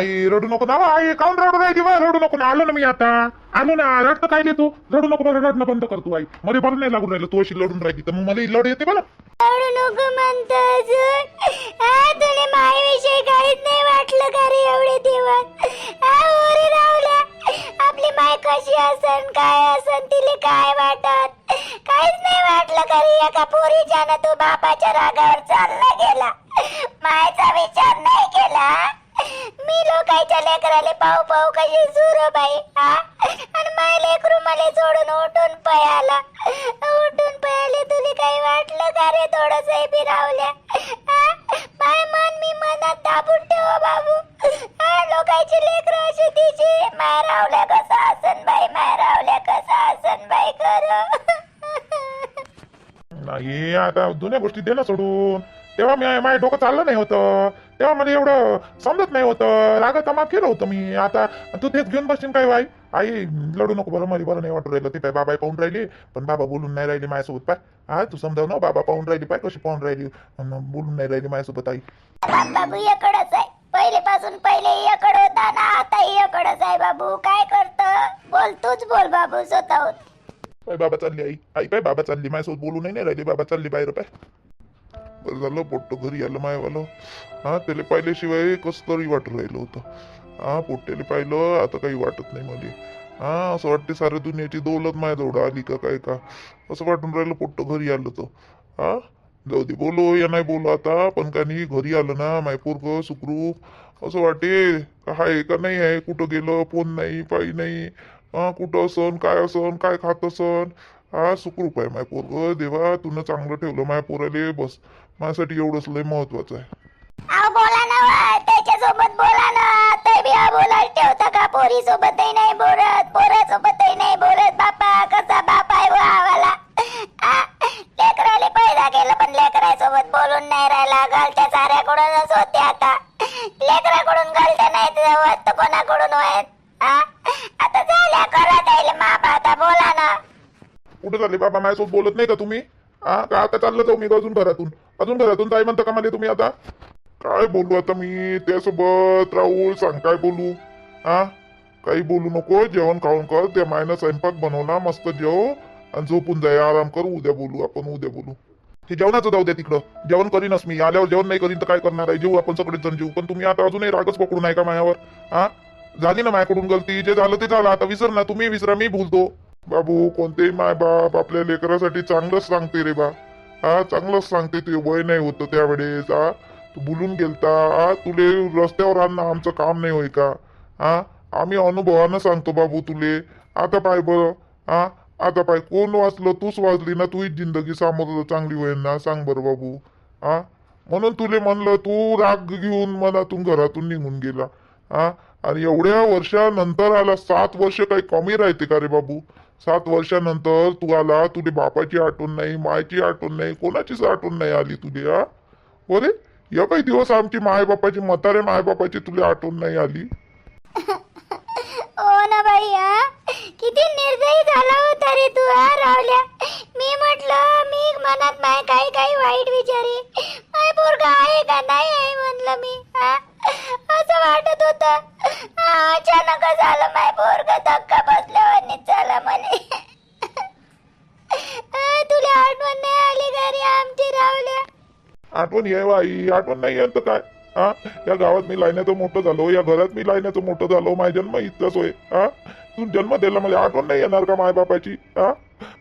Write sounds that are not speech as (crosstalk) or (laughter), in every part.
आई रडू नको ना आई काऊन रडू राहिली बा रडू नको ना आलो ना मी आता. आलो ना रडतं काय तू रडू नको बरं रडणं बंद कर तू आई. मध्ये बरं नाही लागून राहिलं तू अशी लढून राहिली तर मग मला लढ येते बरं. रडू नको म्हणतो अजून. आ, तुला माझ्याविषयी काहीच नाही वाटलं का रे एवढे दिवस? आ, ओरे रावल्या आपली माय कशी असन काय असन तिले काय वाटत? काहीच नाही वाटलं का रे एका पोरीच्यानं तो बापाच्या रागावर चालला गेला मायचा विचार नाही केला मी लोकांच्या लेकराले पाहू पाहू कशी सुरू बाई हा? आणि माय लेकरू मला सोडून उठून पयाला उठून पयाले तुला काही वाटलं का रे थोडस बी रावल्या माय मन मी मनात दाबून ठेव बाबू. हा लोकांची लेकर अशी तिची. माय रावल्या कसा असन बाई माय रावल्या कसा असन बाई कर नाही आता दोन्ही गोष्टी दे ना सोडून. तेव्हा मी माझ्या डोकं चाललं नाही होतं. तेव्हा मला एवढं समजत नाही होतं. रागा तमात केलं होतं मी. आता तू तेच घेऊन बसशील काय बाई? आई लढू नको बरं मला बरं नाही वाटू राहिलं. ते पाय बाबा पाहून राहिली? पण बाबा बोलून नाही राहिली माझ्यासोबत पाय. हा तू समजाव ना बाबा पाहून राहिली पाय कशी पाहून राहिली? बोलून नाही राहिली माझ्यासोबत आई. बाबू इकडच आहे. पहिलेपासून पहिले इकड होता ना आता इकडच आहे बाबू. काय करत? बोल तूच बोल बाबू स्वतःहून. बाबा चालली आई. आई पाय बाबा चालली. माझ्यासोबत बोलून नाही राहिली. बाबा चालली बाहेर पाय. बरं झालं पोट्ट घरी आलं मायवालं. हा त्याला पाहिल्याशिवाय कसं तरी वाटू राहिलं होतं. हा पोट्ट्याला पाहिलं आता काही वाटत नाही मला. हा असं वाटते साऱ्या दुनियाची दौलत माझ्याजवळ आली का काय का? असं वाटून राहिलं पोट्ट घरी आलं तर. हा जाऊ दे बोलो या नाही बोलो आता पण का नाही घरी आलं ना माय पोरग सुखरूप असं वाटे का आहे का नाही आहे कुठं गेलं फोन नाही पायी नाही. हा कुठं असन काय असन काय खात असन. हा सुखरूप आहे माय पोरग देवा तुनं चांगलं ठेवलं माय पोराले बस. माझ्यासाठी एवढंच लय महत्वाचं आहे. अहो बोला ना वा, त्याच्यासोबत बोला ना. ते बी बोलायला ठेवता का? पोरी सोबतही नाही बोलत पोरासोबतही नाही बोलत. बापा कसा बाप आहे वा आम्हाला? आ, लेकराले पैदा केलं पण लेकरासोबत बोलून नाही राहिला. गलत्या साऱ्याकडूनच होते आता. लेकराकडून गलत्या नाही होत तर कोणाकडून होत आ? आता झाल्या करा द्यायला माप. आता बोला ना. कुठं चालले बाबा? माझ्यासोबत बोलत नाही का तुम्ही? आता चाललं जाऊ मी अजून घरातून. अजून घरातून काय म्हणता का मला तुम्ही आता? काय बोलू आता मी त्यासोबत? राहुल सांग काय बोलू? हा? काही बोलू नको जेवण खाऊन कर. त्या मायनं स्वयंपाक बनवला मस्त जेव. आणि झोपून जाय आराम कर. उद्या बोलू आपण उद्या बोलू. हे जेवणाचं जाऊ द्या तिकडं. जेवण करीनच मी. आल्यावर जेवण नाही करीन तर काय करणार आहे? जेऊ आपण सगळेच जण जेऊ. पण तुम्ही आता अजूनही रागच पकडू नाही का माझ्यावर हा? झाली ना माझ्याकडून गलती. जे झालं ते झालं. आता विसर ना. तुम्ही विसरा मी भूलतो. बाबू कोणतेही माय बाप आपल्या लेकरासाठी चांगलंच सांगते रे बा. हा चांगलंच सांगते ते वय नाही होतं त्यावेळेस हा. तू बोलून गेलता हा. तुले रस्त्यावर आणणं आमचं काम नाही होय का? हा आम्ही अनुभवानं सांगतो बाबू तुले. आता पाय बरं हा. आता पाय कोण वाचलं तूच वाचली ना तुझीच जिंदगी सामोर चांगली होईल ना सांग बरं बाबू. हा. म्हणून तुले म्हणलं तू राग घेऊन मनातून घरातून निघून गेला. हा. आणि एवढ्या वर्षानंतर आला सात वर्ष काही कमी राहते का रे बाबू? सात वर्षानंतर तू आला तुझे बापाची आठवण नाही मायची आठवण नाही कोणाचीच आठवण नाही आली तुझी हा? हो अरे या काही दिवस आमची माय बापाची म्हातारे माय बापाची तुला आठवण नाही आली? हो ना बाई किती निर्दयी झाला होता रे तू हा रावल्या. मी म्हटलं मी मनात माय काही काही वाईट विचारी. माय पोरगा आहे का नाही आहे म्हणलं मी हा? असं वाटत होत. अचानक झालं माय पोरग धक्का म्हणे तुला आठवण नाही आली घरी आमची रावल्या? आठवण ये आई आठवण नाही येत काय? हा? या गावात मी लायण्याचं मोठं झालो या घरात मी लायण्याचं मोठं झालो माय जन्म इतकंच होय हा? तू जन्म दिला मला आठवण नाही येणार का माय बापाची हा?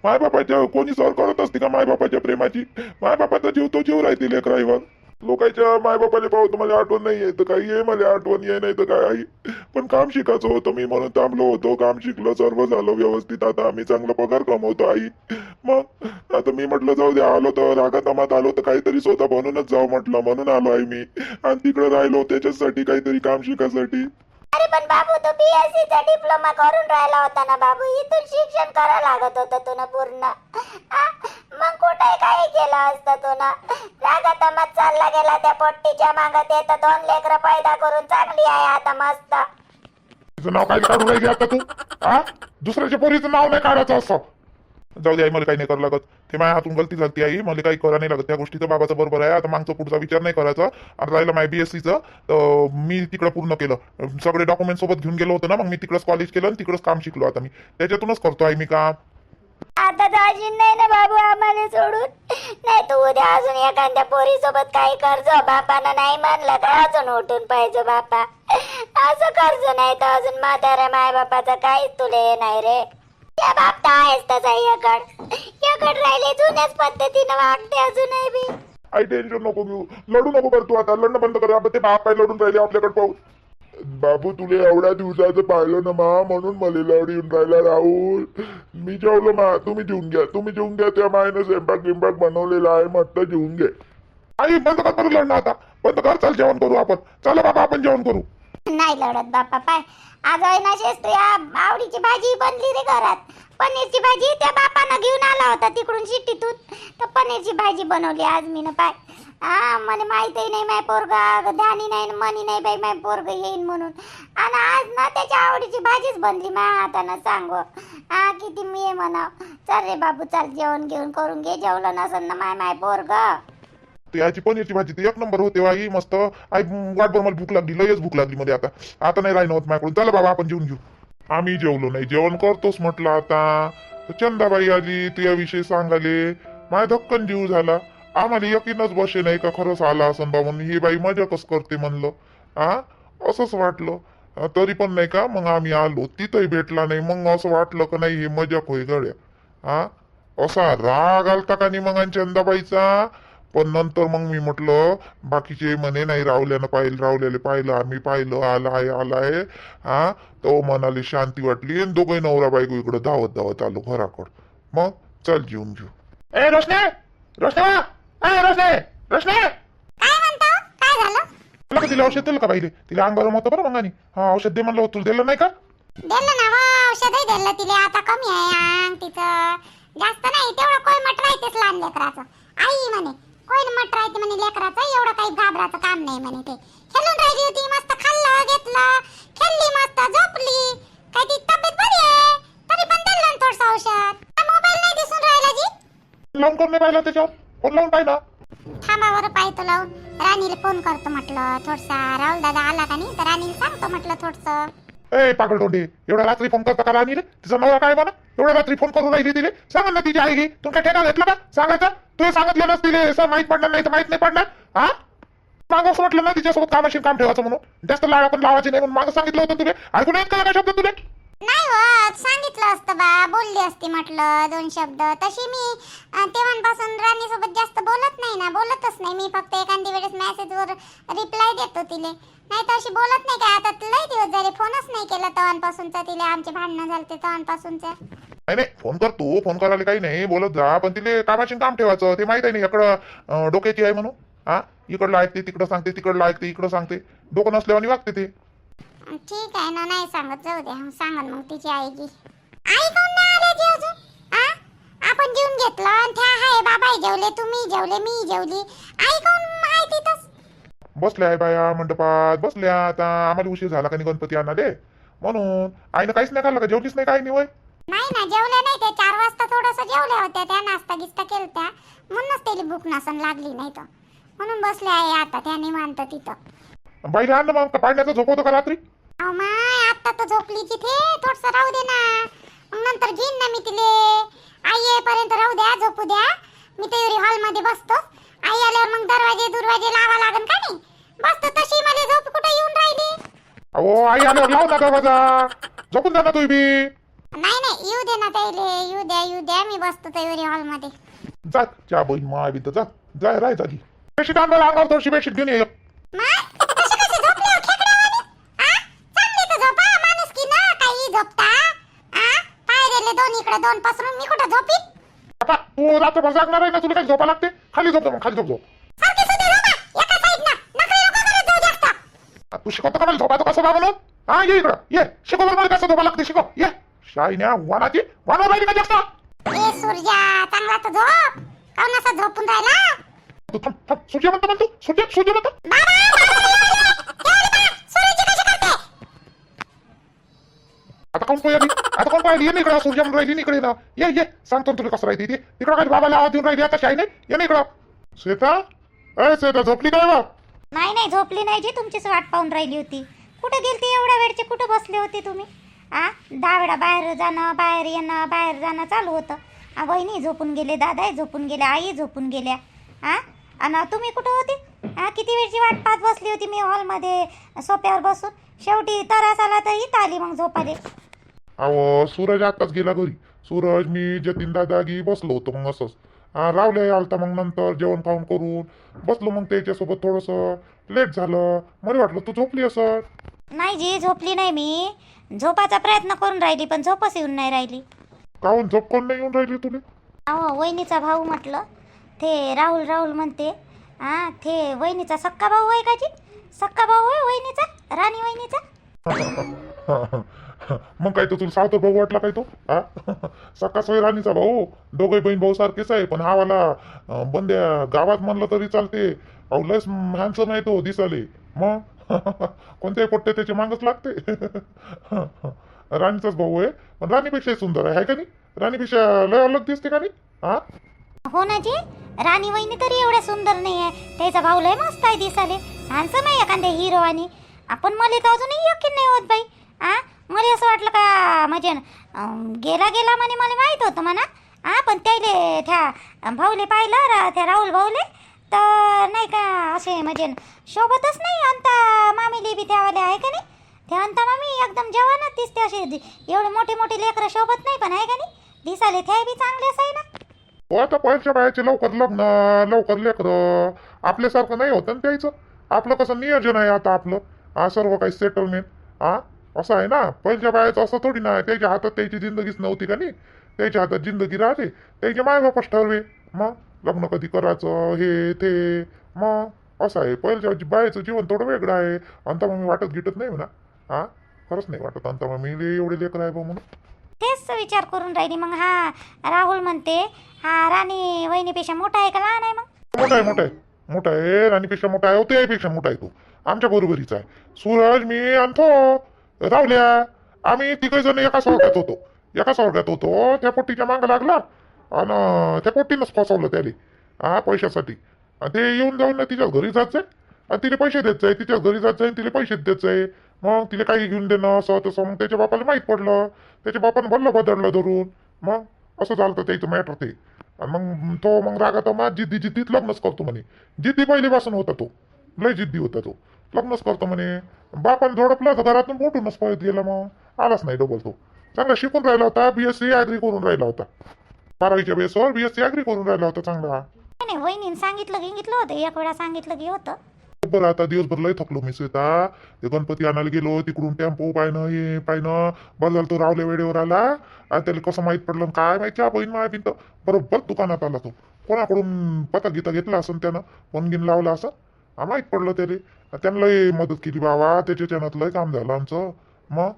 माय बापाच्या कोणी सर करत असते का माय बापाच्या प्रेमाची? माय बापाचा जीव तो जीव राहते लेकराईवर लोकांच्या माय बापाले पाहतो मला आठवण नाही येत काही ये मला आठवण ये नाही तर काय आई पण काम शिकायचं होतं मी म्हणून थांबलो होतो काम शिकलो सर्व झालं व्यवस्थित आता आम्ही चांगला पगार कमवतो आई. मग आता मी म्हटलं जाऊ द्या आलो तर रागात आलो तर काहीतरी स्वतः बनूनच जाऊ म्हटलं म्हणून आलो आहे मी. आणि तिकडे राहिलो त्याच्यासाठी काहीतरी काम शिकायसाठी. अरे पण बाबू तो बीएससी चा डिप्लोमा करून राहिला होता ना बाबू इथून शिक्षण करा लागत होतं तू ना पूर्ण मग कुठे काय केलं असतं तू ना मत चालला गेला त्या पोट्टीच्या मागं. ते तर दोन लेकर पैदा करून चांगली आहे आता मस्त. तिचं नाव काय काढू राहिली आता तू? हा? दुसऱ्याच्या पोरीचं नाव नाही काढायचं असं. जाऊ दे आई मला काही नाही करावं लागत. ते माझ्या हातून गलती झाली आई. मला काही करा नाही लागत. त्या गोष्टीचं बाबाचं बरोबर आहे. आता मागचा पुढचा विचार नाही करायचा. आता राहिलं माय बीएससीचं तर मी तिकडं पूर्ण केलं. सगळे डॉक्युमेंट सोबत घेऊन गेलो होतो ना मग मी तिकडंच कॉलेज केलं आणि तिकडंच काम शिकलो आता मी. त्याच्यातूनच करतो आई मी काम. आता तर नाही ना बाबू आम्हाला सोडून. नाही तू उद्या अजून एखाद्या पोरी सोबत काही कर्ज बापानं नाही म्हणलं तर अजून उठून पाहिजे बापा. असं कर्ज नाही तर अजून म्हाताऱ्या माय बापाचं काहीच तुला नाही रे. त्या बाप तर आहेच तसा यकड यकड राहिले जुन्याच पद्धतीनं वागते अजूनही बी. आई टेन्शन नको घेऊ. लढू नको कर तू आता. लढणं बंद कर. आपण ते बाप काय लढून राहिले आपल्याकडे पाहू बाबू तुले एवढ्या दिवसाचं पाहिलं ना मा? म्हणून मला लढ येऊन राहिला राहुल. मी जेवलो मा. तुम्ही जेवून घ्या. तुम्ही जेवून घ्या. त्या मायनं स्वयंपाक बिंपाक बनवलेला आहे. म्हटलं जेवून घे. आई बंद कर बरं लढणं आता. बंद कर. चल जेवण करू आपण. चला बाबा आपण जेवण करू. नाही लढत बापा पाय. आज ना शेस्त्री आवडीची भाजी बनली रे घरात. पनीरची भाजी त्या बापानं घेऊन आला होता तिकडून शिट्टीतून. तर पनीरची भाजी बनवली आज मी ना पाय. हा मला माहितही नाही माय पोरगा. ध्यानी नाही मनी नाही बाई माय पोरग येईन म्हणून. आणि आज ना त्याच्या आवडीची भाजीच बनली माया हातानं सांग. हा किती मी आहे म्हणाव. चल रे बाबू चल जेवण घेऊन करून घे. जेवलं नसन ना माय माय पोरग. याची पनीरची भाजी ती एक नंबर होते आई मस्त. आई वाटभर मला भूक लागली लयच भूक लागली मध्ये आता. आता नाही राहिलं होत माझ्याकडून. चला बाबा आपण जेवून घेऊ. आम्ही जेवलो नाही. जेवण करतोच म्हटलं आता. चंदाबाई आली तुझ्याविषयी सांगाले माझ्या धक्कन जीव झाला. आम्हाला यकीनच बसे नाही का खरंच आला असं बा म्हणून. ही बाई मजा कस करते म्हणलं. आ? असंच वाटलं. तरी पण नाही का मग आम्ही आलो. तिथंही भेटला नाही. मग असं वाटलं का नाही हे मजाक होय गड्या. हा असा राग आलता का नाही मग आणि चंदाबाईचा? पण नंतर मग मी म्हटलं बाकीचे म्हणे नाही रावल्यानं पाहिलं रावल्याला पाहिलं आम्ही पाहिलं आलाय आलाय. हा तो मनाली शांती वाटली. आणि दोघे नवरा बायको इकडं धावत धावत आलो घराकड. मग चल जीवन घेऊ. ए रोशने! रोशने! रोशने रोशने काय म्हणतो? काय झालं? तुला का तिला औषध दिलं का बाईले? तिला अंग गरम होतं बरं मग हा औषध दे म्हणलं तुला दिलं नाही का? दिलं ना मग औषधही दिलं तिला. आता कमी आहे अंग तिचं. जास्त नाही तेवढं कोयमट राहतेच लहान लेकराचं. आई म्हणे कोयमट राहते म्हणे लेकराचं एवढं काही घाबराचं काम नाही म्हणे ते. खेळून राहिली होती मस्त खाल्लं घेतलं. खेळली मस्त झोपली. काय ती तब्येत बरी आहे? तरी पण दिलं ना थोडंसं औषध. मोबाईल नाही दिसून राहिला जी? लावून कोण नाही पाहिलं त्याच्यावर? फोन लावून पाहिला. थांबावर पाहतो लावून राणीला फोन करतो म्हटलं थोडसा राहुल दादा आला का नाही? तर राणीला सांगतो म्हटलं थोडसं. ए पागल तोंडे एवढ्या रात्री फोन करता का राणी रे तिचा नवरा काय म्हणा एवढ्या रात्री फोन करून राहिली तिले? सांगा ना तिची आई तुम काय ठेका घेतला का सांगायचं? तू सांगितलं नस तिले असं माहीत पडणार नाही तर माहीत नाही पडणार हा? मागं असं म्हटलं ना तिच्यासोबत कामाशी काम ठेवायचं म्हणून. जास्त लावा पण लावायची नाही म्हणून मागं सांगितलं होतं तुले. ऐकून येत का काय शब्द तुले? नाही होत. सांगितलं असतं बा. बोलली असती म्हटलं दोन शब्द. तशी मी अं, तेव्हापासून राणीसोबत जास्त बोलत नाही ना. बोलतच नाही. मी फक्त एखादी वेळेस मेसेजवर रिप्लाय देतो तिले. नाही तर अशी बोलत नाही काय. आता लई दिवस झाले फोनच नाही केला तवांपासूनचा. तिले आमचे भांडणं झालते तवांपासूनचं. नाही नाही. फोन कर तू. फोन करायला काही नाही. बोलत जा. पण तिले कामाशी काम ठेवायचं. ते माहीत आहे नाही इकडं अं, डोक्याची आहे म्हणून. हा? इकडलं ऐकते तिकडं सांगते तिकडलं ऐकते इकडं सांगते. डोकं नसल्यावानी वागते ते. ठीक आहे ना नाही सांगत जाऊ द्या सांगन मग तिची आई की आई कोण नाही आल्याची अजून? आ? आपण जेवून घेतलं आणि त्या हाय बाबाही जेवले तुम्ही जेवले मी जेवली. आई कोण आहे तिथंच? बसल्या आहे बाया मंडपात बसल्या आता. आम्हाला उशीर झाला का नाही गणपती आणले म्हणून आईनं काहीच नाही खाल्लं का? जेवलीच नाही काय नाही वय नाही ना जेवल्या नाही ते. चार वाजता थोडस जेवल्या होत्या त्या नाश्ता गिस्ता केलत्या. म्हणूनच त्याला भूक नसन लागली नाही तर. म्हणून बसले आहे आता त्या निवांत तिथं. बाईला आणलं मग का पाण्याचं झोपवतो का रात्री? अहो माय आता तर झोपली तिथे. थोडस राहू दे ना. मग नंतर घेईन ना मी तिले. आई येईपर्यंत राहू द्या झोपू द्या. मी तयारी हॉलमध्ये बसतो. आई आल्यावर मग दरवाजे दुरवाजे लावा लागन का नाही? बसतो तशी मला झोप कुठे येऊन राहिली? अहो आई आल्यावर लाव ना दरवाजा. झोपून जा ना तुम्ही बी. नाही नाही येऊ दे ना ताईले येऊ द्या येऊ द्या. मी बसतो तयारी हॉलमध्ये जा त्या बहीण मा बी तर जा. जाय राय जागी. बेडशीट आण मला अंगावर थोडीशी बेडशीट घेऊन ये. माय कशी कशी झोपली हो खेकड्यावानी? आ? चांगली तर झोपा माणूस की ना काही झोपता आ पायरेले दोन इकडे दोन पसरून मी कुठं झोपीन आता तू रात्रभर जागणार आहे ना तुला काही झोपा लागते? खाली झोप जा मग खाली झोप झोप सारखे सुद्धा झोपा एका करत जाऊ जास्त. आ, तू शिकवतो का मला झोपायचं कसं बा म्हणून हा ये इकडं ये. शिकव बरं मला कसं झोपा लागते शिकव. ये. शाईन्या वानाची वानवर राहिली का जास्त? ए सूर्या चांगला तर झोप. काऊन असा झोपून राहिला? तू थांब थांब. सूर्य म्हणतो म्हणतो. सूर्य सूर्य म्हणतो. बाबा, आता कोण पाहिली आता कोण पाहिली ये इकडं सूर्य म्हणून राहिली इकडे ना ये ये सांगतो ना तुला कसं राहिली ते तिकडं काय बाबाला आवाज देऊन राहिली आता शाही नाही ये ना इकडं श्वेता अय श्वेता झोपली काय बा नाही नाही झोपली नाही जी तुमचीच वाट पाहून राहिली होती. कुठे गेलती एवढ्या वेळचे? कुठे बसले होते तुम्ही? आ? दहा वेळा बाहेर जाणं बाहेर येणं बाहेर जाणं चालू होतं. आ, वहिनी झोपून गेले दादाही झोपून गेले आई झोपून गेल्या. आ? आणि तुम्ही कुठं होते? आ किती वेळची वाट पाहत बसली होती मी हॉलमध्ये सोप्यावर बसून? शेवटी तरास आला तर इथं आली मग झोपाले. अहो सूरज आताच गेला घरी. सूरज मी जतीन दादा गी बसलो होतो मग असंच. रावले आलता मग नंतर जेवण खाऊन करून. बसलो मग त्याच्यासोबत थोडंसं. लेट झालं. मला वाटलं तू झोपली असं नाही जी झोपली नाही मी. झोपाचा प्रयत्न करून राहिली पण झोपच येऊन नाही राहिली. काहून? झोप कोण नाही येऊन राहिली तुला? अहो वहिनीचा भाऊ म्हटलं. ते राहुल राहुल म्हणते. हा ते वहिनीचा सक्का भाऊ आहे का जी? सक्का भाऊ आहे वहिनीचा? राणी वहिनीचा? (laughs) (laughs) मग काय तो तुला सावतो भाऊ वाटला काय तो? हा? (laughs) सकाळ सोय राणीचा भाऊ. दोघे बहीण भाऊ सारखेच आहे पण हा वाला बंद्या गावात म्हणलं तरी चालते. अहो लस हॅन्सम आहे तो दिसाले मग? (laughs) कोणत्याही पोट्टे त्याची मागच लागते. राणीचाच भाऊ आहे पण राणीपेक्षाही सुंदर आहे का नाही? राणीपेक्षा लय अलग दिसते का नाही? हा? हो ना जी राणी वहिनी तरी एवढ्या सुंदर नाही आहे. त्याचा भाऊ लय मस्त आहे दिसाले हॅन्सम आहे एखाद्या हिरो आणि. आपण मला तर अजूनही यकीन नाही होत बाई. आ मला असं वाटलं का म्हणजे गेला गेला म्हणे मला माहीत होतं म्हणा. हा पण त्याले त्या भाऊले पाहिलं रा त्या राहुल भाऊले. तर नाही का असे म्हणजे शोभतच नाही अंता मामीले बी त्यावाले आहे का नाही? ते अंता मामी एकदम जवानच दिसते असे एवढे मोठे मोठे लेकरं शोभत नाही पण आहे का नाही? दिसाले त्या बी चांगलेच आहे ना. हो आता पैसे बायाचे लवकर लग्न लवकर लेकरं आपल्यासारखं नाही होतं ना त्याचं. आपलं कसं नियोजन आहे आता आपलं. हा सर्व काही सेटलमेंट हा? असं आहे ना? पहिल्या बायाचं असं थोडी ना त्याच्या हातात त्याची जिंदगीच नव्हती का नाही? त्याच्या हातात जिंदगी राहते. त्याचे मायबापच ठरवे. मग लग्न कधी करायचं? हे ते. मग असं आहे. पहिल्या बायाचं जीवन थोडं वेगळं आहे. अंता मग मी वाटत गिटत नाही म्हणा. हा खरंच नाही वाटत अंता मग मी एवढे लेकर आहे बा म्हणून. तेच विचार करून राहिली मग. हा राहुल म्हणते हा राणी वहिनीपेक्षा मोठा आहे का लहान आहे मग? मोठा आहे मोठा आहे. मोठा आहे राणीपेक्षा मोठा आहे त्यापेक्षा मोठा आहे तो. आमच्या बरोबरीचा आहे. सूरज मी आणतो रावल्या आम्ही तिघे जण एका स्वर्गात होतो. एका स्वर्गात होतो. त्या पोट्टीच्या मागं लागला. आणि त्या पोट्टीनंच फसवलं त्याले. हा पैशासाठी. आणि ते येऊन जाऊन ना तिच्या घरी जायचं आणि तिला पैसे देत जाय. तिच्या घरी जायचं आणि तिला पैसे देत जाय. मग तिला काही घेऊन देणं असं तसं. मग त्याच्या बापाला माहीत पडलं. त्याच्या बापानं भरलं बदललं धरून. मग असं झालं तर त्याचं मॅटर ते. आणि मग तो मग रागात मग जिद्दी जिद्दीत लग्नच करतो म्हणे. जिद्दी पहिलेपासून होता तो. लय जिद्दी होता तो. लग्नच करतो म्हणे. बापाने झोडपलं घरातून मोठूनच पळत गेला मग. आलाच नाही डबल तो. चांगला शिकून राहिला होता बीएससी ॲग्री करून राहिला होता. बारावीच्या बेसवर बीएससी ॲग्री करून राहिला होता चांगला. नाही, वहिनीने सांगितलं सांगितलं होतं एक वेळा सांगितलं की होतं. बरं आता दिवसभर लय थकलो मी स्वेता. ते गणपती आणायला गेलो तिकडून टेम्पो पाहिनं हे पाहिनं बरं झालं तो रावल्या वेळेवर आला. आणि त्याला कसं माहीत पडलं काय माहिती बहीण माय बिंत बरोबर दुकानात आला तो. कोणाकडून पता गीता घेतला असं त्यानं? वनगिन लावला असं माहीत पडलं त्याला. त्यांना लई मदत केली बाबा त्याच्या लई लय काम झालं आमचं. मग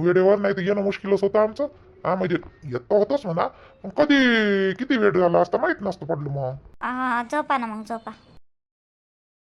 वेळेवर नाही तर येणं मुश्किलच होतं आमचं. हा म्हणजे येतो होतोच म्हणा. पण कधी किती वेळ झाला असता माहीत नसतं पडलं मग. झोपा ना मग झोपा.